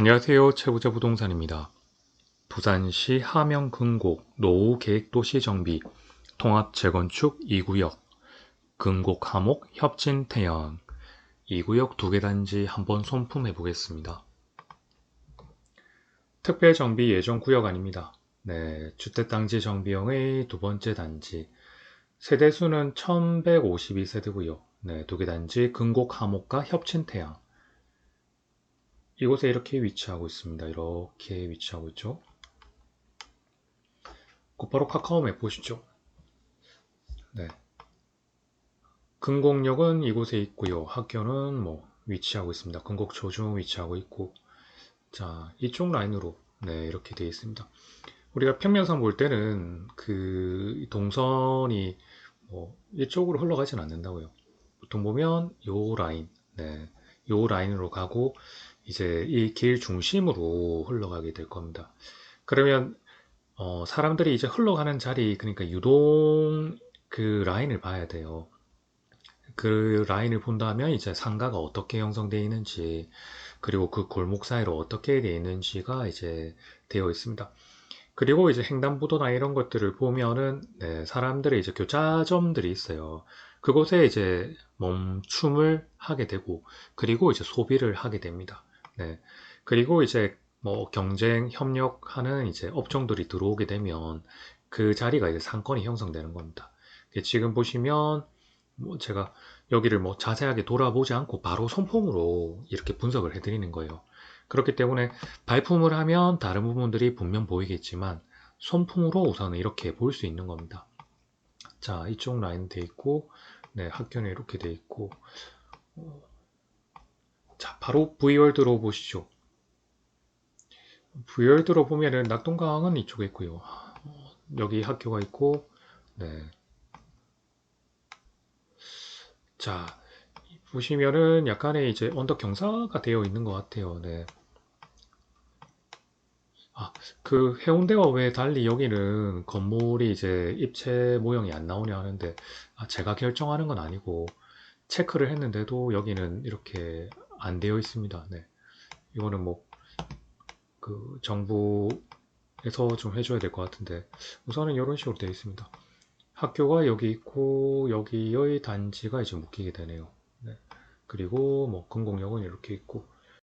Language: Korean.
안녕하세요. 최부자 부동산입니다. 부산시 하명 근곡 노후 계획 도시 정비 통합 재건축 2구역 근곡 하목 협진 태양 2구역 두 개 단지 한번 손품해 보겠습니다. 특별 정비 예정 구역 아닙니다. 네, 주택단지 정비용의 두 번째 단지 세대 수는 1152세대고요. 네, 두 개 단지 근곡 하목과 협친 태양 이곳에 이렇게 위치하고 있습니다. 이렇게 위치하고 있죠. 곧바로 카카오맵 보시죠. 네. 근곡역은 이곳에 있고요. 학교는 뭐 위치하고 있습니다. 근곡 초 중 위치하고 있고 자 이쪽 라인으로 네 이렇게 되어 있습니다. 우리가 평면상 볼 때는 그 동선이 뭐 이쪽으로 흘러가진 않는다고요. 보통 보면 요 라인, 네, 요 라인으로 가고 이제 이 길 중심으로 흘러가게 될 겁니다. 그러면 어, 사람들이 이제 흘러가는 자리, 그러니까 유동 그 라인을 봐야 돼요. 그 라인을 본다면 이제 상가가 어떻게 형성되어 있는지, 그리고 그 골목 사이로 어떻게 되어 있는지가 이제 되어 있습니다. 그리고 이제 횡단보도나 이런 것들을 보면은 네, 사람들의 이제 교차점들이 있어요. 그곳에 이제 멈춤을 하게 되고, 그리고 이제 소비를 하게 됩니다. 네. 그리고 이제 뭐 경쟁 협력하는 이제 업종들이 들어오게 되면 그 자리가 이제 상권이 형성되는 겁니다. 지금 보시면 뭐 제가 여기를 뭐 자세하게 돌아보지 않고 바로 손품으로 이렇게 분석을 해드리는 거예요. 그렇기 때문에 발품을 하면 다른 부분들이 분명 보이겠지만 손품으로 우선은 이렇게 볼 수 있는 겁니다. 자, 이쪽 라인 돼 있고, 네, 학교는 이렇게 돼 있고, 어, 자, 바로 V월드로 보시죠. V월드로 보면은 낙동강은 이쪽에 있고요. 여기 학교가 있고, 네. 자, 보시면은 약간의 이제 언덕 경사가 되어 있는 것 같아요. 네. 아, 그 해운대와 왜 달리 여기는 건물이 이제 입체 모형이 안 나오냐 하는데, 아, 제가 결정하는 건 아니고, 체크를 했는데도 여기는 이렇게 안 되어 있습니다. 네. 이거는 뭐, 그, 정부에서 좀 해줘야 될 것 같은데, 우선은 이런 식으로 되어 있습니다. 학교가 여기 있고, 여기의 단지가 이제 묶이게 되네요. 네. 그리고 뭐, 근공역은 이렇게 있고,